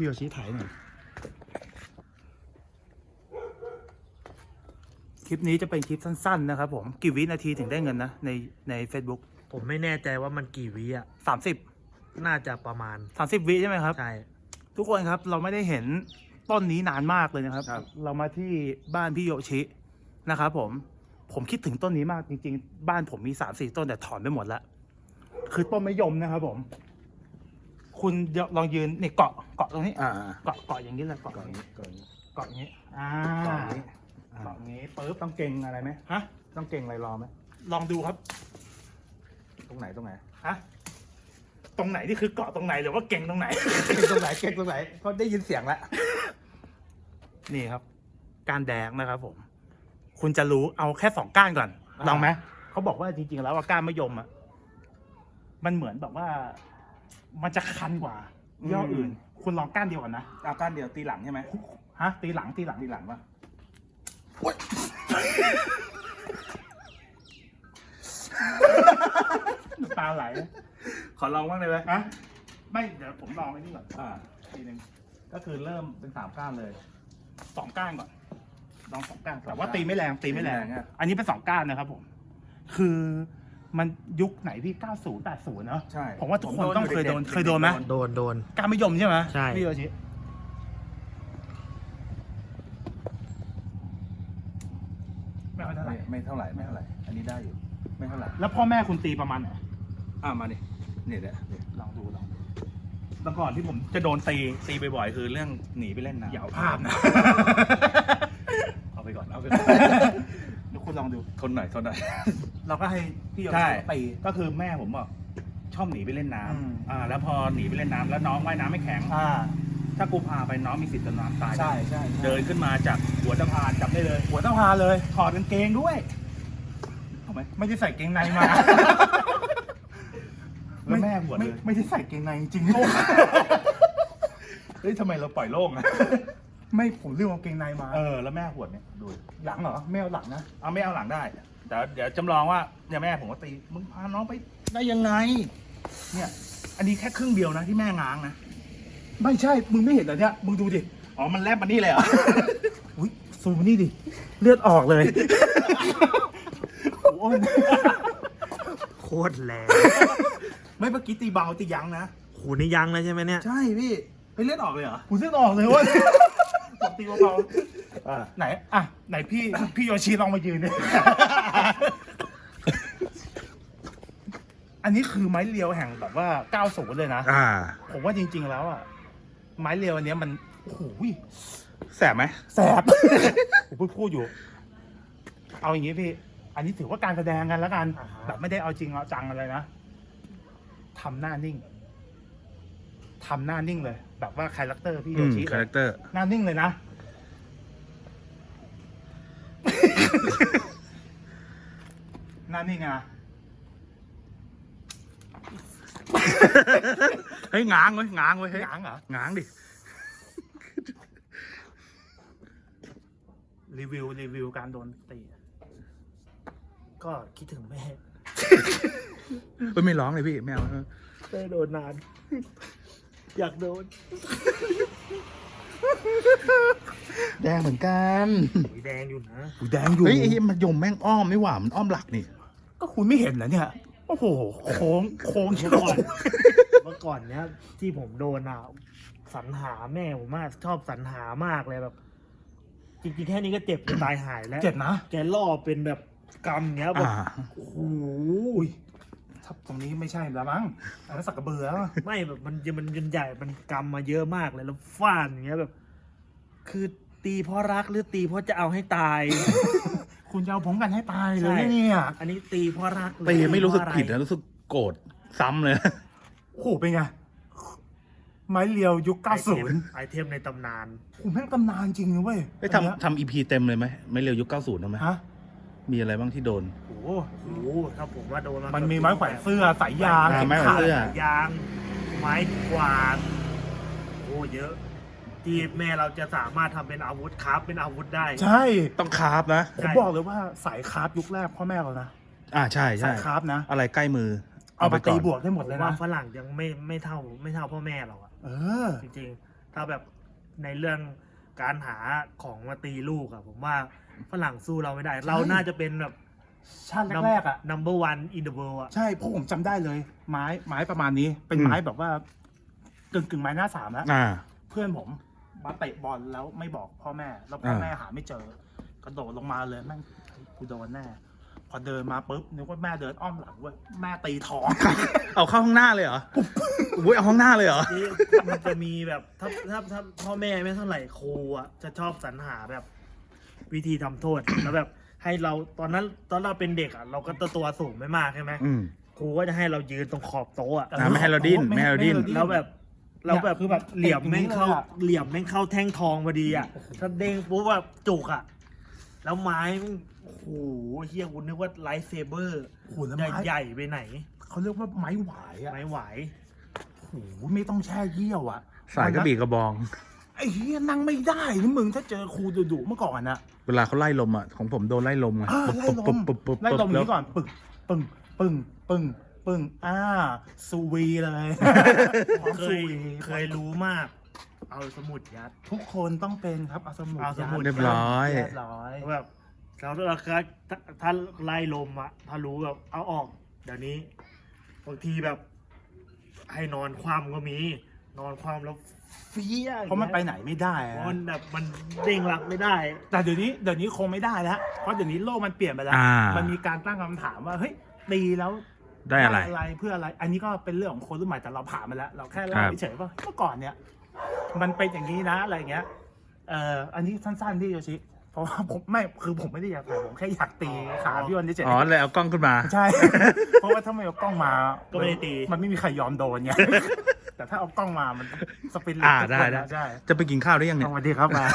พี่โยชิถ่ายหน่อย คลิปนี้จะเป็นคลิปสั้น ๆ นะครับผม กี่วินาทีถึงได้เงินนะ ในใน Facebook ผมไม่แน่ใจว่ามันกี่วิอะ30น่าจะประมาณ30วิใช่ไหมครับ ใช่ ทุกคนครับเราไม่ได้เห็นต้นนี้นานมากเลยนะครับ ครับ เรามาที่บ้านพี่โยชินะครับผม ผมคิดถึงต้นนี้มากจริง ๆ บ้านผมมีสามสี่ต้นแต่ถอนไปหมดแล้วคือต้นมะยมนะครับผม คุณลองยืนนี่เกาะเกาะตรงนี้อ่าเกาะเกาะอย่างนี้เลยเกาะก่อนอย่างนี้นี้ก่อนนี้เกาะอย่างนี้อ่าก่อนนี้อ่าเกาะอย่างนี้ปึ๊บต้องเก่งอะไรไหมฮะต้องเก่งอะไรรอไหมลองดูครับตรงไหนตรงไหนฮะตรงไหนนี่คือเกาะตรงไหนหรือว่าเก่งตรงไหน เก่งตรงไหนเก่งตรงไหนเขาได้ยินเสียงแล้วนี่ครับ การแดงนะครับผม คุณจะรู้เอาแค่สองก้านก่อนลองไหมเขาบอกว่าจริงๆแล้วว่าก้านมะยมอะมันเหมือนแบบว่า มันจะคันกว่ายี่ห้ออื่น คุณลองก้านเดียวก่อนนะเอาก้านเดียวตีหลังใช่ไหมฮะตีหลังตีหลังตีหลังปะน้ำตาไหล ขอลองบ้างเลยไหมฮะไม่เดี๋ยวผมลองไอ้นี่ก่อนอ่าทีหนึ่งก็คือเริ่มเป็นสามก้านเลยสองก้านก่อน ลองสองก้านสองก้านแต่ว่าตีไม่แรงตีไม่แรงตีไม่แรงอะอันนี้เป็นสองก้านนะครับผม คือ มันยุคไหนพี่ 90 80 เนอะใช่ผมว่าทุกคนต้องเคยโดนด็กๆเคยโดนไหม โดนโดน การมะยมใช่ไหมใช่ พี่โยชิไม่เอาเท่าไหร่ไม่ไม่เท่าไหร่ไม่เท่าไหร่ อันนี้ได้อยู่ ไม่เท่าไหร่ แล้วพ่อแม่คุณตีประมาณไหนอ่ามาดิเนี่ยเดี๋ยวเดี๋ยวลองดูลองดูแต่ก่อนที่ผมจะโดนตีตีบ่อยๆคือเรื่องหนีไปเล่นน้ำอย่าเอาภาพนะ เอาไปก่อนเอาไปก่อนเดี๋ยว คุณลองดู ทนหน่อยทนหน่อย เราก็ให้พี่โยใช่ชิตี ก็คือแม่ผมบอกชอบหนีไปเล่นน้อืมำอ่า แล้วพอหนีไปเล่นน้ำแล้วน้องว่ายน้ำไม่แข็ง อ่า ถ้ากูพาไปน้องมีสิทธิ์จะน้ำตายใช่ใช่เดินขึ้นมาจากหัวสะพานจับได้เลยหัวต้องพาเลย ถอดกางเกงด้วยทำไมไม่ได้ใส่เกงในมาแล้วแม่หัวดไม่เลยไม่ได้ใส่เกงในจริงเฮ้ยทำไมเราปล่อยโล่งอะๆ ไม่ผมลืมเอาเกงในมา เออแล้วแม่หัวดเนี่ยดูหลังเหรอไม่เอาหลังนะเอาไม่เอาหลังได้แต่เดี๋ยวจำลองว่าเนี่ยแม่ผมก็ตีมึงพาน้องไปได้ยังไง เนี่ย อันนี้แค่ครึ่งเดียวนะที่แม่ง้างนะไม่ใช่มึงไม่เห็นเหรอเนี่ยมึงดูดิอ๋อมันแลบมานี่เลยเหรอ อุ้ยซูมมานี่ดิเลือดออกเลย โอ้ยโคตรแรงไม่เมื่อกี้ตีเบาตียั้งนะขูนี่ยังแล้วใช่ไหมเนี่ย ใช่พี่ไปเลือดออกเลยเหรอ กูเลือดออกเลยเว่าบอก ตีเบาอ่าๆไหนอะไหนพี่พี่โยชิลองมายืนเนี่ยอันนี้คือไม้เรียวแห่งแบบว่า90เลยนะ อ่า ผมว่าจริง ๆ แล้วอะ ไม้เรียวอันเนี้ยมันโอ้โหแสบไหมแสบ ผมพูดพูดอยู่ เอาอย่างนี้พี่ อันนี้ถือว่าการแสดงกันแล้วกัน อ่าฮะ แบบไม่ได้เอาจริงเอาจังอะไรนะทำหน้านิ่งทำหน้านิ่งเลย แบบว่าคาแรคเตอร์พี่โยชิคาแรคเตอร์ หน้านิ่งเลยนะ หน้านิ่งอะ เฮ้ยง้างเว้ยง้างเว้ยเฮ้ยหงางเหรอ ง้างดิ รีวิว รีวิวการโดนตีก็คิดถึงแม่เฮ้ยไม่ร้องเลยพี่ไม่เอาแม่โดนนาน อยากโดน แดงเหมือนกันสีแดงอยู่นะแดงอยู่ เฮ้ยไอ้มันยมแม่งอ้อมไม่หว่ามันอ้อมหลักนี่ ก็คุณไม่เห็นเหรอเนี่ย โอ้โห โค้ง โค้งเมื่เชียอวก่อน เมื่อก่อนเนี้ยที่ผมโดนอะสรรหาแม่ผมมากชอบสรรหามากเลยแบบ จริงๆแค่นี้ก็เจ็บจะตายหายแล้วเจ็บนะ แกล่อเป็นแบบกำเงี้ยแบบอ่า โอ้โหอุ้ยถ้าตรงนี้ไม่ใช่แล้วมั้งอันนั้นสักกระเบือแล้วไม่แบบมันมันมันใหญ่มันกำมาเยอะมากเลยแล้วฟาดอย่างเงี้ยแบบ คือ ตีเพราะรักหรือตีเพราะจะเอาให้ตาย คุณจะเอาผมกันให้ตายเลยใช่เนี่ยอันนี้ตีเพราะรักหอตีไม่รู้สึกเพาะอะผิดนะรู้สึกโกรธซ้ำเลยโอ้โหเป็นไง ไม้เรียวยุค ไอเทม90ไอเทมในตำนาน ผมแม่งตำนานจริงนะเว้ยไปทำทำอีพีเต็มเลยไหมไม่เร็วยุคเก้าศูนย์ไหมฮะ มีอะไรบ้างที่โดน โอ้โหโอ้โหถ้าผมว่าโดนมันมีไม้แขวนเสื้อสายยางอ่าเข็มไม้แขวนขัดเสื้อ ยาง ไม้กวาดโอ้เยอะ ที่แม่เราจะสามารถทำเป็นอาวุธคราฟเป็นอาวุธได้ ใช่ ต้องคาร์ฟนะ ผมบอกเลยว่าสายคราฟยุคแรกพ่อแม่เรานะ อ่าใช่ใช่สายคราฟนะ อะไรใกล้มือเอาไปก่ตีนบวกได้หมดผเลยมว่านะ ฝรั่งยังไม่ไม่เท่าไม่เท่าพ่อแม่เราอะเออ จริงถ้าแบบในเรื่องการหาของมาตีลูกอะผมว่าฝรั่งสู้เราไม่ได้ เราน่าจะเป็นแบบ ชาติแรกๆอะ number one in the world อะใช่เพราะผมจำได้เลย ไม้ไม้ประมาณนี้ เป็นไม้แบบว่ากึ่งกึ่งๆไม้หน้าสามแล้ว อ่า เพื่อนผม มาเตะบอลแล้วไม่บอกพ่อแม่ แล้วพ่ออ่าแม่หาไม่เจอ กระโดดลงมาเลยแม่งกูโดนแน่ พอเดินมาปุ๊บนึกว่าแม่เดินอ้อมหลังเว้ยแม่ตีท้อง เอาเข้าห้องหน้าเลยเหรออุ้ยเอาห้องหน้าเลยเหรอ นี่มันจะมีแบบถ้าถ้าถ้าพ่อแม่ไม่เท่าไหร่ครูอะจะชอบสรรหาแบบ วิธีทำโทษ แล้วแบบให้เราตอนนั้นตอนเราเป็นเด็กอะเราก็ตัวตัวสูงไม่มากใช่ไหมอืมครูก็จะให้เรายืนตรงขอบโต๊ะอะอ่าไม่ให้เราดิ้นไม่ให้เราดิ้น แล้วแบบ เราแบบคือแบบเหลี่ยมแม่งเข้าติดอย่างนี้เลยอะเหลี่ยมแม่งเข้าแท่งทองพอดีอะถ้าเด้งปุ๊บแบบจุกอะ แล้วไม้แม่งโอ้โหเฮียคุณนึกว่าไลท์เซเบอร์โอ้โหแล้วไม้ ใหญ่ๆไปไหน เขาเรียกว่าไม้หวายอะไม่ไหวโอ้โหไม่ต้องแช่เยี่ยวอะสายกระบี่กระบอง ไอ้เฮียนั่งไม่ได้นะมึงถ้าเจอครูดุๆเมื่อก่อนอะ เวลาเขาไล่ลมอะของผมโดนไล่ลมไงอ่าปุ๊บไล่ลปุ๊บมปุ๊บปุ๊บไล่ลมแล้วนี้ก่อนปึ้งปึ้งปึ้งปึ้ง ปึ้งอ่าซูวีเลยพร้อมเคซูยวีเคยรู้มาก เอาสมุดยัด ทุกคนต้องเป็นครับเอาสมุดเอาสมุดยัเรียบร้อย เรียบร้อย แบบแล้วเราก็ถ้าถ้าไล่ลมอะถ้ารู้แบบเอาออก เดี๋ยวนี้บางทีแบบ ให้นอนคว่ำก็มี นอนคว่ำแล้วเฟี้ยเพราะมันไปไหนไม่ได้เพอะราะมันแบบมันเด้งรับไม่ได้ แต่เดี๋ยวนี้เดี๋ยวนี้คงไม่ได้แล้วเพราะเดี๋ยวนี้โลกมันเปลี่ยนไปแล้ว อ่ามั มันมีการตั้งคำถามว่าเฮ้ยตีแล้ว ได้อะไร อะไรเพื่ออะไร อันนี้ก็เป็นเรื่องของคนรุ่นใหม่แต่เราผ่านมาแล้ว เราแค่เล่าครับเฉยๆว่าเมื่อก่อนเนี่ย มันเป็นอย่างนี้นะอะไรเงี้ยเอ่ออันนี้สั้นๆพี่โยชิเพราะว่าผมไม่คือผมไม่ได้อยากถ่ายผมแค่อยากตีขาพี่วันเฉยอ๋อเลยเอากล้องขึ้นมาๆใช่ เพราะว่าถ้าไม่เอากล้องมาก็ไม่ได้ตี มันไม่มีใครยอมโดนไงแต่ถ้าเอากล้องมามันสปินอ่าทุกได้คนได้นะใช่จะไปกินข้าวได้ยังเนี่ยสวัสดีครับมา